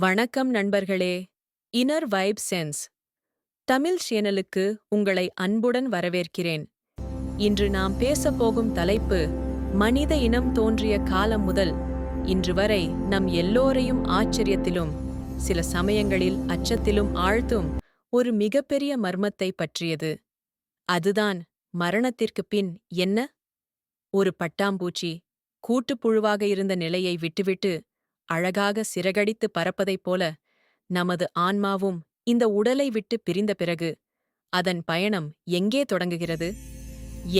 வணக்கம் நண்பர்களே. Inner vibe sense. Tamil சேனலுக்கு உங்களை அன்புடன் வரவேற்கிறேன். இன்று நாம் பேசப் போகும் தலைப்பு மனித இனம் தோன்றிய காலம் முதல் இன்று வரை நம் எல்லோரையும் ஆச்சரியத்திலும் சில சமயங்களில் அச்சத்திலும் ஆழ்த்தும் ஒரு மிகப்பெரிய மர்மத்தை பற்றியது. அதுதான் மரணத்திற்கு பின் என்ன? ஒரு பட்டாம்பூச்சி கூட்டுப்புழுவாக இருந்த நிலையை விட்டுவிட்டு அழகாக சிறகடித்து பறப்பதைப் போல நமது ஆன்மாவும் இந்த உடலை விட்டு பிரிந்த பிறகு அதன் பயணம் எங்கே தொடங்குகிறது?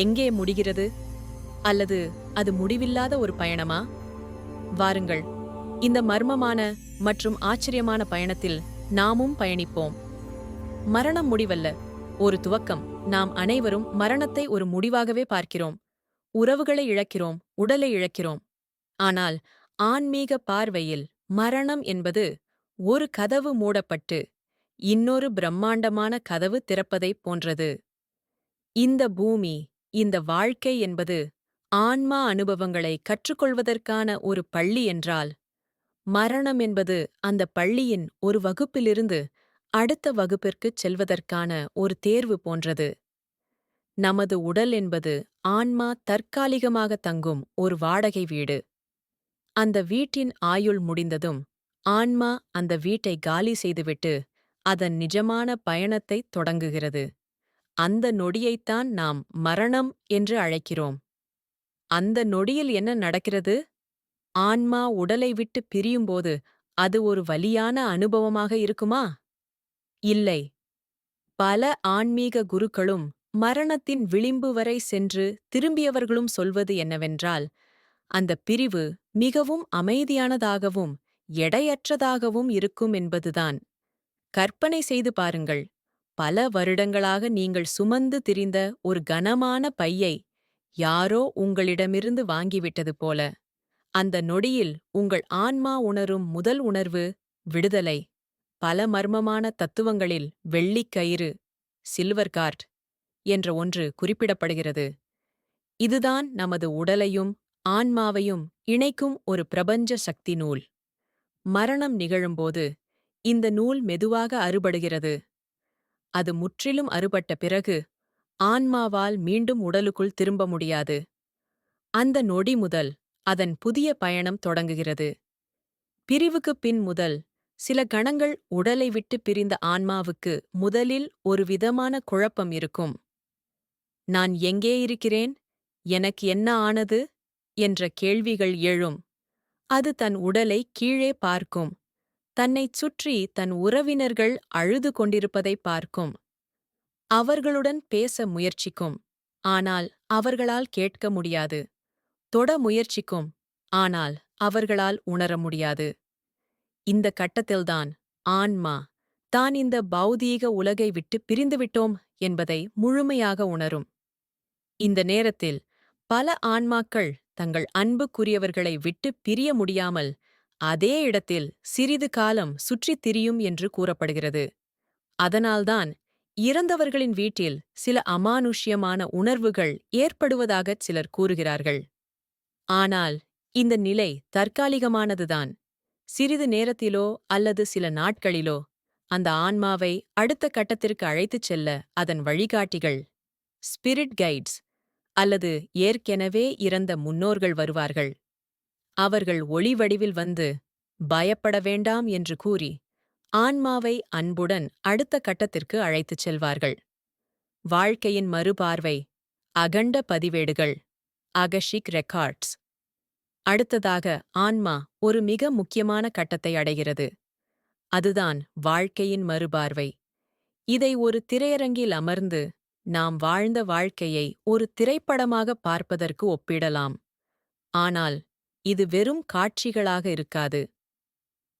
எங்கே முடிகிறது? அல்லது அது முடிவில்லாத ஒரு பயணமா? வாருங்கள் இந்த மர்மமான மற்றும் ஆச்சரியமான பயணத்தில் நாமும் பயணிப்போம். மரணம் முடிவல்ல ஒரு துவக்கம். நாம் அனைவரும் மரணத்தை ஒரு முடிவாகவே பார்க்கிறோம். உறவுகளை இழக்கிறோம் உடலை இழக்கிறோம். ஆனால் ஆன்மீக பார்வையில் மரணம் என்பது ஒரு கதவு மூடப்பட்டு இன்னொரு பிரம்மாண்டமான கதவு திறப்பதைப் போன்றது. இந்த பூமி இந்த வாழ்க்கை என்பது ஆன்மா அனுபவங்களை கற்றுக்கொள்வதற்கான ஒரு பள்ளி என்றால் மரணம் என்பது அந்த பள்ளியின் ஒரு வகுப்பிலிருந்து அடுத்த வகுப்பிற்குச் செல்வதற்கான ஒரு தேர்வு போன்றது. நமது உடல் என்பது ஆன்மா தற்காலிகமாக தங்கும் ஒரு வாடகை வீடு. அந்த வீட்டின் ஆயுள் முடிந்ததும் ஆன்மா அந்த வீட்டை காலி செய்துவிட்டு அதன் நிஜமான பயணத்தைத் தொடங்குகிறது. அந்த நொடியைத்தான் நாம் மரணம் என்று அழைக்கிறோம். அந்த நொடியில் என்ன நடக்கிறது? ஆன்மா உடலை விட்டு பிரியும்போது அது ஒரு வலியான அனுபவமாக இருக்குமா? இல்லை. பல ஆன்மீக குருக்களும் மரணத்தின் விளிம்பு வரை சென்று திரும்பியவர்களும் சொல்வது என்னவென்றால் அந்த பிரிவு மிகவும் அமைதியானதாகவும் எடையற்றதாகவும் இருக்கும் என்பதுதான். கற்பனை செய்து பாருங்கள். பல வருடங்களாக நீங்கள் சுமந்து திரிந்த ஒரு கனமான பையை யாரோ உங்களிடமிருந்து வாங்கிவிட்டது போல. அந்த நொடியில் உங்கள் ஆன்மா உணரும் முதல் உணர்வு விடுதலை. பல மர்மமான தத்துவங்களில் வெள்ளிக்கயிறு சில்வர் கார்ட் என்ற ஒன்று குறிப்பிடப்படுகிறது. இதுதான் நமது உடலையும் ஆன்மாவையும் இணைக்கும் ஒரு பிரபஞ்ச சக்தி நூல். மரணம் நிகழும்போது இந்த நூல் மெதுவாக அறுபடுகிறது. அது முற்றிலும் அறுபட்ட பிறகு ஆன்மாவால் மீண்டும் உடலுக்குள் திரும்ப முடியாது. அந்த நொடி முதல் அதன் புதிய பயணம் தொடங்குகிறது. பிரிவுக்குப் பின் முதல் சில கணங்கள் உடலை விட்டு பிரிந்த ஆன்மாவுக்கு முதலில் ஒரு விதமான குழப்பம் இருக்கும். நான் எங்கே இருக்கிறேன்? எனக்கு என்ன ஆனது? என்ற கேள்விகள் எழும். அது தன் உடலை கீழே பார்க்கும். தன்னைச் சுற்றி தன் உறவினர்கள் அழுது கொண்டிருப்பதை பார்க்கும். அவர்களுடன் பேச முயற்சிக்கும். ஆனால் அவர்களால் கேட்க முடியாது. தொட முயற்சிக்கும். ஆனால் அவர்களால் உணர முடியாது. இந்த கட்டத்தில்தான் ஆன்மா தான் இந்த பௌதீக உலகை விட்டு பிரிந்துவிட்டோம் என்பதை முழுமையாக உணரும். இந்த நேரத்தில் பல ஆன்மாக்கள் தங்கள் அன்புக்குரியவர்களை விட்டு பிரிய முடியாமல் அதே இடத்தில் சிறிது காலம் சுற்றித் திரியும் என்று கூறப்படுகிறது. அதனால்தான் இறந்தவர்களின் வீட்டில் சில அமானுஷ்யமான உணர்வுகள் ஏற்படுவதாகச் சிலர் கூறுகிறார்கள். ஆனால் இந்த நிலை தற்காலிகமானதுதான். சிறிது நேரத்திலோ அல்லது சில நாட்களிலோ அந்த ஆன்மாவை அடுத்த கட்டத்திற்கு அழைத்துச் செல்ல அதன் வழிகாட்டிகள் ஸ்பிரிட் கைட்ஸ் அல்லது ஏற்கெனவே இறந்த முன்னோர்கள் வருவார்கள். அவர்கள் ஒளி வடிவில் வந்து பயப்பட வேண்டாம் என்று கூறி ஆன்மாவை அன்புடன் அடுத்த கட்டத்திற்கு அழைத்துச் செல்வார்கள். வாழ்க்கையின் மறுபார்வை அகண்ட பதிவேடுகள் அகஷிக் ரெக்கார்ட்ஸ் அடுத்ததாக ஆன்மா ஒரு மிக முக்கியமான கட்டத்தை அடைகிறது. அதுதான் வாழ்க்கையின் மறுபார்வை. இதை ஒரு திரையரங்கில் அமர்ந்து நாம் வாழ்ந்த வாழ்க்கையை ஒரு திரைப்படமாக பார்ப்பதற்கு ஒப்பிடலாம். ஆனால் இது வெறும் காட்சிகளாக இருக்காது.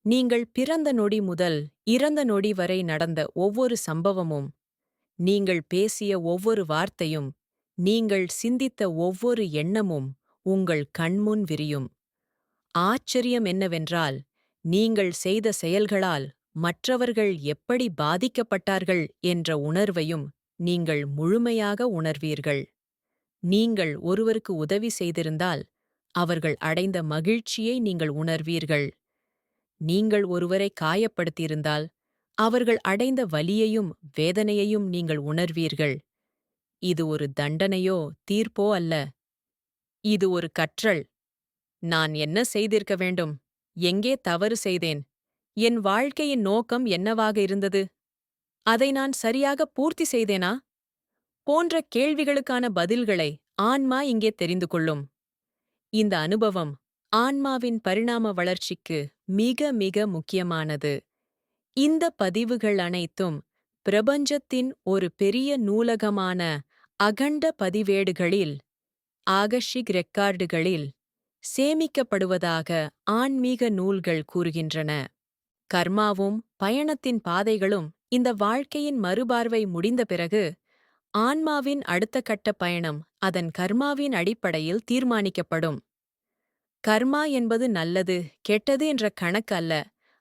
நீங்கள் பிறந்த நொடி முதல் இறந்த நொடி வரை நடந்த ஒவ்வொரு சம்பவமும் நீங்கள் பேசிய ஒவ்வொரு வார்த்தையும் நீங்கள் சிந்தித்த ஒவ்வொரு எண்ணமும் உங்கள் கண்முன் விரியும். ஆச்சரியம் என்னவென்றால் நீங்கள் செய்த செயல்களால் மற்றவர்கள் எப்படி பாதிக்கப்பட்டார்கள் என்ற உணர்வையும் நீங்கள் முழுமையாக உணர்வீர்கள். நீங்கள் ஒருவருக்கு உதவி செய்திருந்தால் அவர்கள் அடைந்த மகிழ்ச்சியை நீங்கள் உணர்வீர்கள். நீங்கள் ஒருவரை காயப்படுத்தியிருந்தால் அவர்கள் அடைந்த வலியையும் வேதனையையும் நீங்கள் உணர்வீர்கள். இது ஒரு தண்டனையோ தீர்ப்போ அல்ல. இது ஒரு கற்றல். நான் என்ன செய்திருக்க வேண்டும்? எங்கே தவறு செய்தேன்? என் வாழ்க்கையின் நோக்கம் என்னவாக இருந்தது? அதை நான் சரியாக பூர்த்தி செய்தேனா? போன்ற கேள்விகளுக்கான பதில்களை ஆன்மா இங்கே தெரிந்து கொள்ளும். இந்த அனுபவம் ஆன்மாவின் பரிணாம வளர்ச்சிக்கு மிக மிக முக்கியமானது. இந்த பதிவுகள் அனைத்தும் பிரபஞ்சத்தின் ஒரு பெரிய நூலகமான அகண்ட பதிவேடுகளில் ஆகஷிக் ரெக்கார்டுகளில் சேமிக்கப்படுவதாக ஆன்மீக நூல்கள் கூறுகின்றன. கர்மாவும் பயணத்தின் பாதைகளும் இந்த வாழ்க்கையின் மறுபார்வை முடிந்த பிறகு ஆன்மாவின் அடுத்த கட்ட பயணம் அதன் கர்மாவின் அடிப்படையில் தீர்மானிக்கப்படும். கர்மா என்பது நல்லது கெட்டது என்ற கணக்கு அல்ல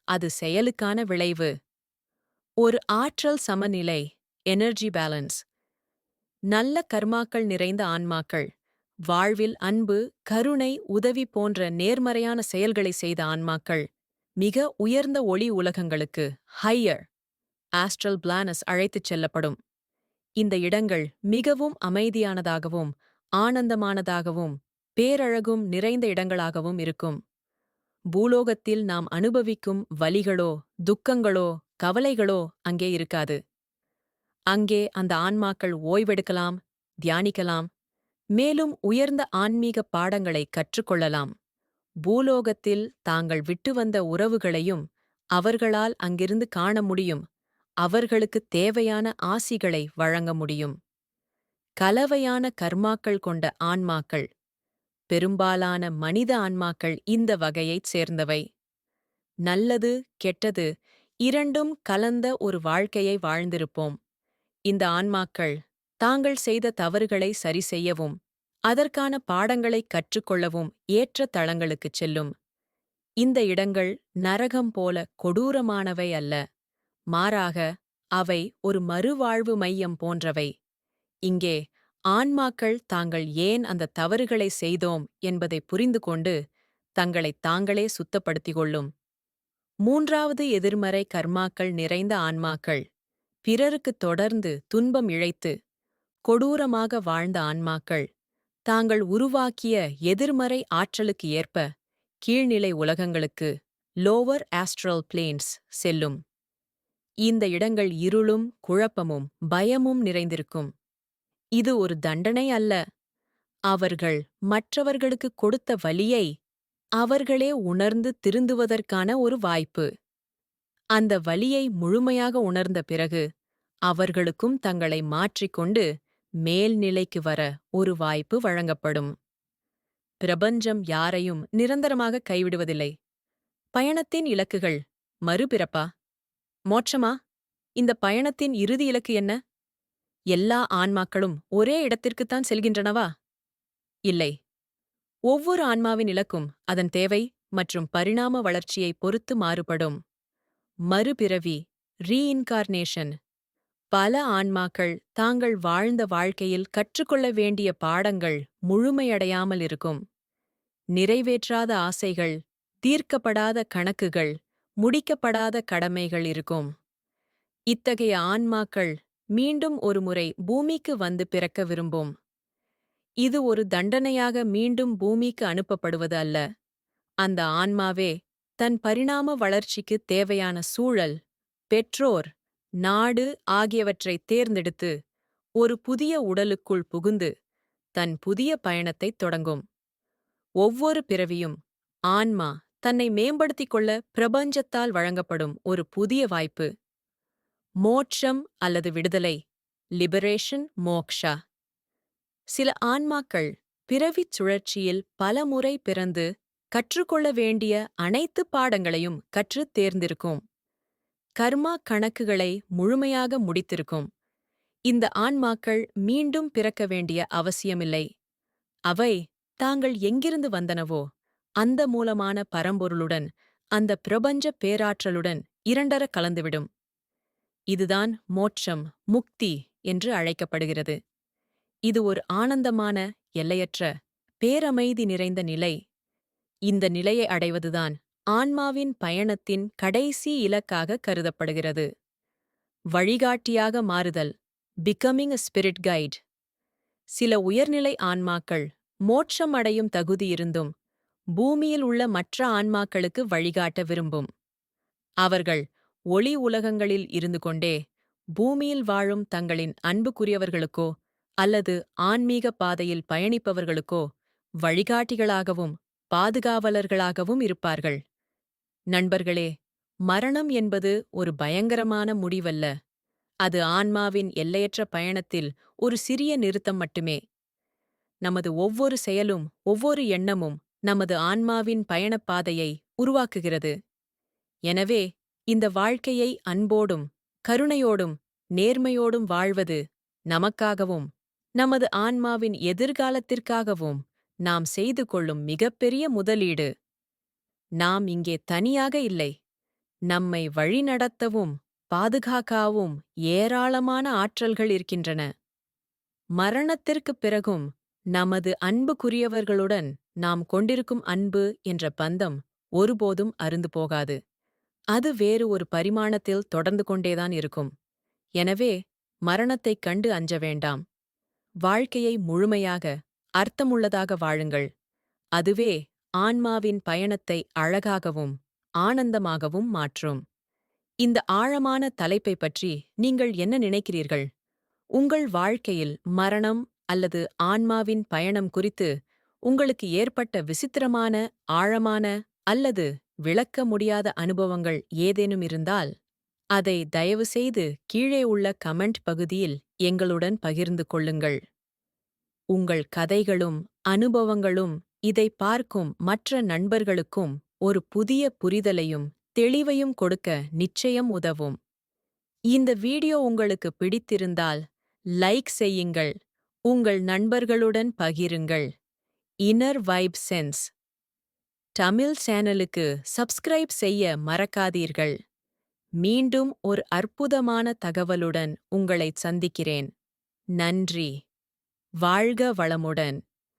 அது செயலுக்கான விளைவு. ஒரு ஆற்றல் சமநிலை எனர்ஜி பேலன்ஸ் நல்ல கர்மாக்கள் நிறைந்த ஆன்மாக்கள் வாழ்வில் அன்பு கருணை உதவி போன்ற நேர்மறையான செயல்களை செய்த ஆன்மாக்கள் மிக உயர்ந்த ஒளி உலகங்களுக்கு ஹையர் ஆஸ்ட்ரல் பிளானஸ் அழைத்துச் செல்லப்படும். இந்த இடங்கள் மிகவும் அமைதியானதாகவும் ஆனந்தமானதாகவும் பேரழகும் நிறைந்த இடங்களாகவும் இருக்கும். பூலோகத்தில் நாம் அனுபவிக்கும் வலிகளோ துக்கங்களோ கவலைகளோ அங்கே இருக்காது. அங்கே அந்த ஆன்மாக்கள் ஓய்வெடுக்கலாம் தியானிக்கலாம் மேலும் உயர்ந்த ஆன்மீக பாடங்களை கற்றுக்கொள்ளலாம். பூலோகத்தில் தாங்கள் விட்டு வந்த உறவுகளையும் அவர்களால் அங்கிருந்து காண முடியும். அவர்களுக்குத் தேவையான ஆசிகளை வழங்க முடியும். கலவையான கர்மாக்கள் கொண்ட ஆன்மாக்கள் பெரும்பாலான மனித ஆன்மாக்கள் இந்த வகையைச் சேர்ந்தவை. நல்லது கெட்டது இரண்டும் கலந்த ஒரு வாழ்க்கையை வாழ்ந்திருப்போம். இந்த ஆன்மாக்கள் தாங்கள் செய்த தவறுகளை சரி செய்யவும் அதற்கான பாடங்களை கற்றுக்கொள்ளவும் ஏற்ற தளங்களுக்குச் செல்லும். இந்த இடங்கள் நரகம் போல கொடூரமானவை அல்ல. மாறாக அவை ஒரு மறுவாழ்வு மையம் போன்றவை. இங்கே ஆன்மாக்கள் தாங்கள் ஏன் அந்த தவறுகளை செய்தோம் என்பதை புரிந்து கொண்டு தங்களைத் தாங்களே சுத்தப்படுத்திக் கொள்ளும். மூன்றாவது எதிர்மறை கர்மாக்கள் நிறைந்த ஆன்மாக்கள். பிறருக்கு தொடர்ந்து துன்பம் இழைத்து கொடூரமாக வாழ்ந்த ஆன்மாக்கள். தாங்கள் உருவாக்கிய எதிர்மறை ஆற்றலுக்கு ஏற்ப கீழ்நிலை உலகங்களுக்கு லோவர் ஆஸ்ட்ரல் பிளேன்ஸ் செல்லும். இந்த இடங்கள் இருளும் குழப்பமும் பயமும் நிறைந்திருக்கும். இது ஒரு தண்டனை அல்ல. அவர்கள் மற்றவர்களுக்கு கொடுத்த வலியை அவர்களே உணர்ந்து திருந்துவதற்கான ஒரு வாய்ப்பு. அந்த வலியை முழுமையாக உணர்ந்த பிறகு அவர்களுக்கும் தங்களை மாற்றிக்கொண்டு மேல்நிலைக்கு வர ஒரு வாய்ப்பு வழங்கப்படும். பிரபஞ்சம் யாரையும் நிரந்தரமாக கைவிடுவதில்லை. பயணத்தின் இலக்குகள் மறுபிறப்பா? மோட்சமா? இந்த பயணத்தின் இறுதி இலக்கு என்ன? எல்லா ஆன்மாக்களும் ஒரே இடத்திற்குத்தான் செல்கின்றனவா? இல்லை. ஒவ்வொரு ஆன்மாவின் இலக்கும் அதன் தேவை மற்றும் பரிணாம வளர்ச்சியை பொறுத்து மாறுபடும். மறுபிறவி ரீஇன்கார்னேஷன் பல ஆன்மாக்கள் தாங்கள் வாழ்ந்த வாழ்க்கையில் கற்றுக்கொள்ள வேண்டிய பாடங்கள் முழுமையடையாமல் இருக்கும். நிறைவேற்றாத ஆசைகள் தீர்க்கப்படாத கணக்குகள் முடிக்கப்படாத கடமைகள் இருக்கும். இத்தகைய ஆன்மாக்கள் மீண்டும் ஒருமுறை பூமிக்கு வந்து பிறக்க விரும்பும். இது ஒரு தண்டனையாக மீண்டும் பூமிக்கு அனுப்பப்படுவது அல்ல. அந்த ஆன்மாவே தன் பரிணாம வளர்ச்சிக்கு தேவையான சூழல் பெற்றோர் நாடு ஆகியவற்றைத் தேர்ந்தெடுத்து ஒரு புதிய உடலுக்குள் புகுந்து தன் புதிய பயணத்தைத் தொடங்கும். ஒவ்வொரு பிறவியும் ஆன்மா தன்னை மேம்படுத்திக் கொள்ள பிரபஞ்சத்தால் வழங்கப்படும் ஒரு புதிய வாய்ப்பு. மோட்சம் அல்லது விடுதலை. லிபரேஷன் மோக்ஷா. சில ஆன்மாக்கள் பிறவிச் சுழற்சியில் பலமுறை பிறந்து கற்றுக்கொள்ள வேண்டிய அனைத்து பாடங்களையும் கற்றுத் தேர்ந்திருக்கும். கர்மா கணக்குகளை முழுமையாக முடித்திருக்கும். இந்த ஆன்மாக்கள் மீண்டும் பிறக்க வேண்டிய அவசியமில்லை. அவை தாங்கள் எங்கிருந்து வந்தனவோ? அந்த மூலமான பரம்பொருளுடன் அந்த பிரபஞ்ச பேராற்றலுடன் இரண்டர கலந்துவிடும். இதுதான் மோட்சம் முக்தி என்று அழைக்கப்படுகிறது. இது ஒரு ஆனந்தமான எல்லையற்ற பேரமைதி நிறைந்த நிலை. இந்த நிலையை அடைவதுதான் ஆன்மாவின் பயணத்தின் கடைசி இலக்காக கருதப்படுகிறது. வழிகாட்டியாக மாறுதல் பிகமிங் அ ஸ்பிரிட் கைட் சில உயர்நிலை ஆன்மாக்கள் மோட்சம் அடையும் தகுதி இருந்தும் பூமியில் உள்ள மற்ற ஆன்மாக்களுக்கு வழிகாட்ட விரும்பும். அவர்கள் ஒளி உலகங்களில் இருந்து கொண்டே பூமியில் வாழும் தங்களின் அன்புக்குரியவர்களுக்கோ அல்லது ஆன்மீக பாதையில் பயணிப்பவர்களுக்கோ வழிகாட்டிகளாகவும் பாதுகாவலர்களாகவும் இருப்பார்கள். நண்பர்களே மரணம் என்பது ஒரு பயங்கரமான முடிவல்ல. அது ஆன்மாவின் எல்லையற்ற பயணத்தில் ஒரு சிறிய நிறுத்தம் மட்டுமே. நமது ஒவ்வொரு செயலும் ஒவ்வொரு எண்ணமும் நமது ஆன்மாவின் பயணப்பாதையை உருவாக்குகிறது. எனவே இந்த வாழ்க்கையை அன்போடும் கருணையோடும் நேர்மையோடும் வாழ்வது நமக்காகவும் நமது ஆன்மாவின் எதிர்காலத்திற்காகவும் நாம் செய்து கொள்ளும் மிகப்பெரிய முதலீடு. நாம் இங்கே தனியாக இல்லை. நம்மை வழிநடத்தவும் பாதுகாக்கவும் ஏராளமான ஆற்றல்கள் இருக்கின்றன. மரணத்திற்குப் பிறகும் நமது அன்புக்குரியவர்களுடன் நாம் கொண்டிருக்கும் அன்பு என்ற பந்தம் ஒருபோதும் அருந்து போகாது. அது வேறு ஒரு பரிமாணத்தில் தொடர்ந்து கொண்டேதான் இருக்கும். எனவே மரணத்தைக் கண்டு அஞ்ச வேண்டாம். வாழ்க்கையை முழுமையாக அர்த்தமுள்ளதாக வாழுங்கள். அதுவே ஆன்மாவின் பயணத்தை அழகாகவும் ஆனந்தமாகவும் மாற்றும். இந்த ஆழமான தலைப்பை பற்றி நீங்கள் என்ன நினைக்கிறீர்கள்? உங்கள் வாழ்க்கையில் மரணம் அல்லது ஆன்மாவின் பயணம் குறித்து உங்களுக்கு ஏற்பட்ட விசித்திரமான ஆழமான அல்லது விளக்க முடியாத அனுபவங்கள் ஏதேனும் இருந்தால் அதை தயவுசெய்து கீழே உள்ள கமெண்ட் பகுதியில் எங்களுடன் பகிர்ந்து கொள்ளுங்கள். உங்கள் கதைகளும் அனுபவங்களும் இதை பார்க்கும் மற்ற நண்பர்களுக்கும் ஒரு புதிய புரிதலையும் தெளிவையும் கொடுக்க நிச்சயம் உதவும். இந்த வீடியோ உங்களுக்கு பிடித்திருந்தால் லைக் செய்யுங்கள். உங்கள் நண்பர்களுடன் பகிருங்கள். இன்னர் வைப் சென்ஸ் தமிழ் சேனலுக்கு சப்ஸ்கிரைப் செய்ய மறக்காதீர்கள். மீண்டும் ஒரு அற்புதமான தகவலுடன் உங்களைச் சந்திக்கிறேன். நன்றி. வாழ்க வளமுடன்.